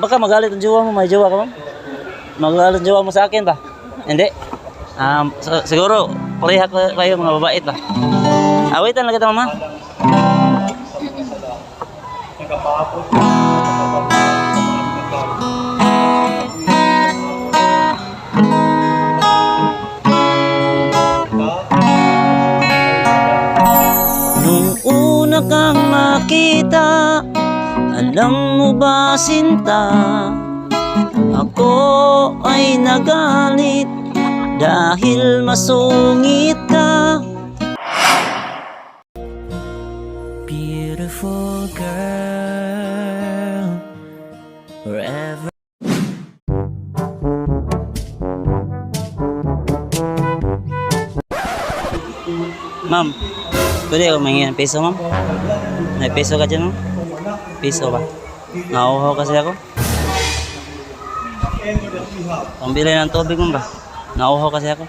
Baka magalit ang jowa mo, may jowa ka ma'am? Magalit ang jowa mo sa akin ba? Hindi. Um, so, siguro, pareha kayo mga babait ba? Awitan lang kita mama. Nung Alam mo ba sinta Ako ay nagalit Dahil masungit ka Beautiful girl Wherever Ma'am, pwede ako mangingi ng peso, ma'am? May peso ka dyan, ma'am? Peso ba? Nauhaw kasi ako. Pambili ng tubig, ma'am ba? Nauhaw kasi ako.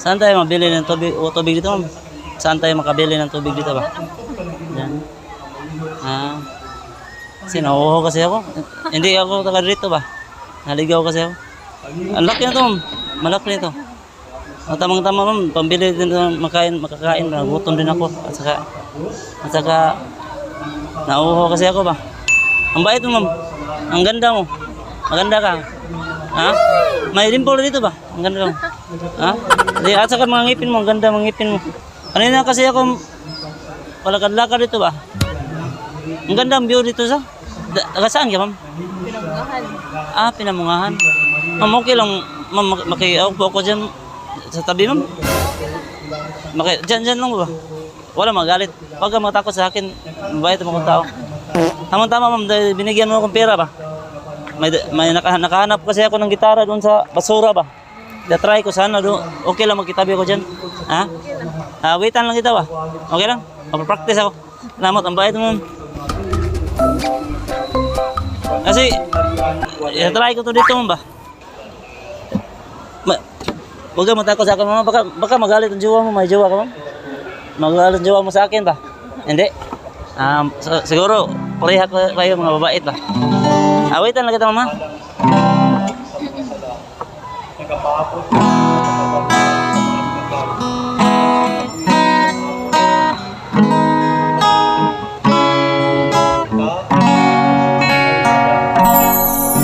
Saan tayo mabili ng tubig, o tubig dito, ma'am? Saan tayo makabili ng tubig dito ba? Yan. Ah. Kasi nauhaw kasi ako. Hindi ako taga dito ba? Naligaw kasi ako. Ang laki na to. Malaki nito. Ang tamang-tama, ma'am. Pambili din ng makain, makakain. Nagutom din ako. At saka, at saka, nauho kasi ako ba. Ang bait mo, ma'am. Ang ganda mo. Maganda ka. Ha? May dimple dito ba? Ang ganda mo. Ha? At saka mga ngipin mo. Ang ganda mga ngipin mo. Kanina kasi ako, palakad-lakad dito ba? Ang ganda ang view dito sa. Taga saan ka, ma'am? Ah, pinamungahan. Ma'am, okay lang. Ma'am, mak- makiaw po ako dyan sa tabi, ma'am. Maki, dyan, dyan lang ba? Wala magalit. Huwag ka matakot sa akin. Mabait ang mga tao. Tama-tama, ma'am. Dahil binigyan mo akong pera ba? May, may naka, nakahanap kasi ako ng gitara doon sa basura ba? Da-try ko sana doon. Okay lang magkitabi ako dyan. Ha? Ah, waitan lang kita ba? Okay lang? Mag-practice ako. Salamat, ang bait mo. Kasi, i-try ko to dito ma'am ba? Huwag ka matakot sa akin mama, baka, baka magalit ang jowa mo, may jowa ka ma'am? Magalit ang jowa mo sa akin ba? Hindi. Um, so, siguro, pareha kayo mga babait ba? Awitan lang kita mama.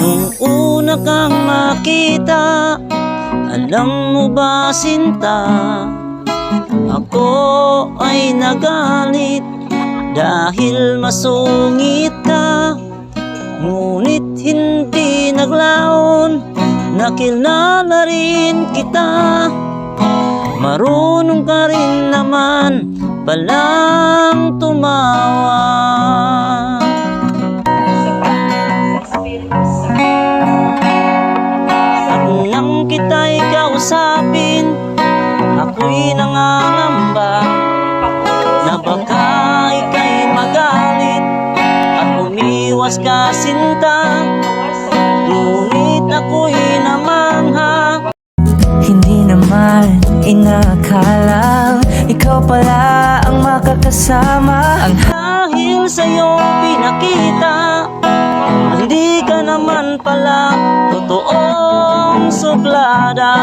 Nung una kang makita Alam mo ba sinta Ako ay nagalit Dahil masungit ka. Ngunit hindi naglaon Nakilala rin kita. Marunong ka rin naman Palang tumawa suplada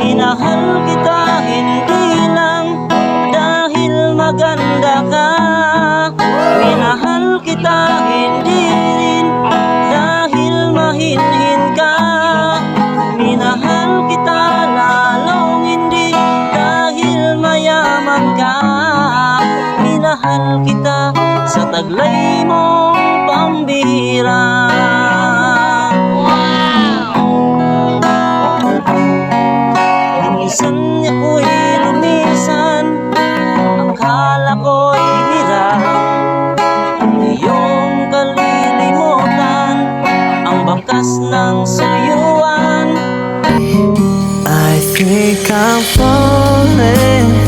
Minahal kita hindi lang Dahil maganda ka. Minahal kita hindi rin Dahil mahinhin ka. Minahal kita lalong hindi Dahil mayaman ka. Minahal kita sa taglay mong pambira ng suyuan I think I'm Falling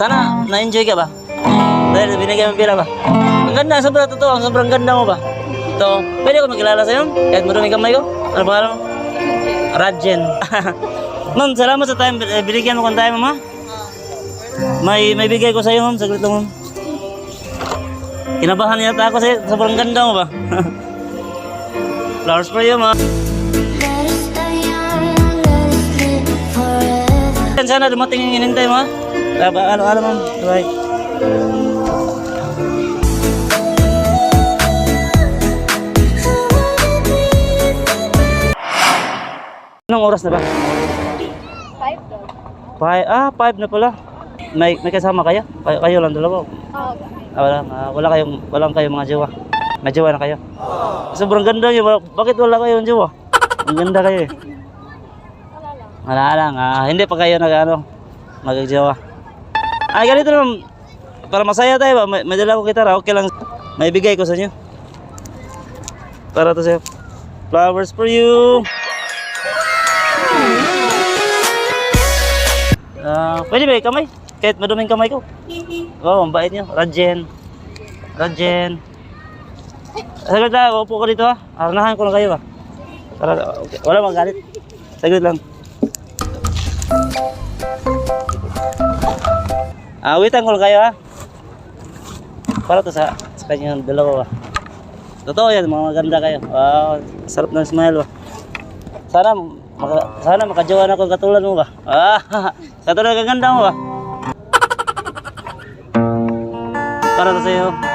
Sana na-enjoy ka ba? Dahil binigyan mo pila ba? Ang ganda, sobrang totoo. Ang sobrang ganda mo ba? Ito, pwede ko magkilala sa'yo? Kahit marumi kamay ko? Ano pangalan mo? Radjen. ma'am, salamat sa time. Eh, Binigyan mo kong time, ma'am. May, may bigay ko sa'yo, ma'am. Saglit lang, ma'am. Kinabahan yata ako sa'yo. Sobrang ganda mo ba? Flowers for you, ma'am. Sana dumating yung inintay mo, ha? Ano, ano, ma'am? Anong oras na ba? Five daw. Five, ah, five na pala. May, may kasama kayo? Kayo, kayo lang dalawa. Oo. Ah, wala, ah, wala kayong, walang kayong mga jowa. May jowa na kayo. Sobrang ganda niyo. Ba- Bakit wala kayong jowa? Ang ganda kayo eh. Wala lang. Wala lang. Ah, hindi pa kayo nag ano, magjowa. Ay, ganito naman. Para masaya tayo ba? May, may dala ko gitara. Okay lang. May bigay ko sa inyo. Para to sa'yo. Flowers for you. Ah, pwede ba kamay? Kahit maduming kamay ko. Oo, ang bait niyo. Rajen. Rajen. Saglit lang, upo ko dito ha. Arnahan ko lang kayo ha. Para, okay. Wala magalit. Saglit lang. Awitan ko lang kayo ha. Para to sa, sa kanyang dalawa ba. Totoo yan, mga maganda kayo. Wow, sarap ng smile ba. Sana, maka, sana makajawa na ako katulad mo ba. Ah, katulad kang ganda mo ba. Para to sa'yo.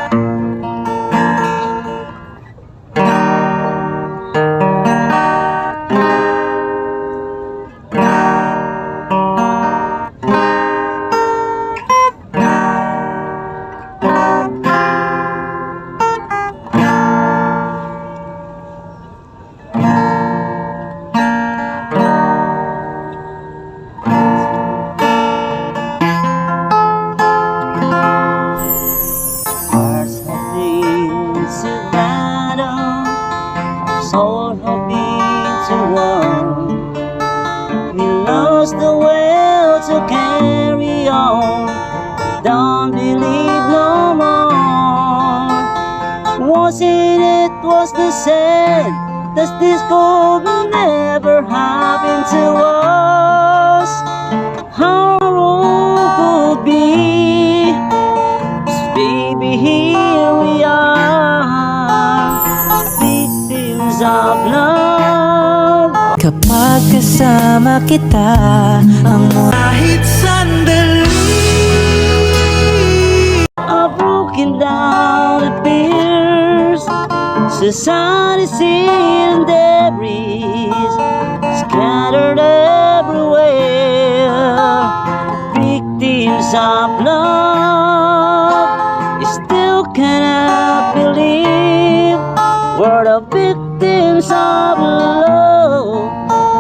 Was the same that this could never happen to us? How wrong could be? Baby, here we are, victims of love. Kapag kasama kita Ang kahit society's in debris, scattered everywhere. Victims of love, still cannot believe we're the victims of love.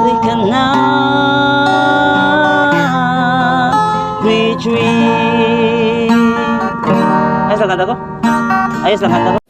We cannot retreat. Ayos lang kanta ko? Ayos lang kanta ko?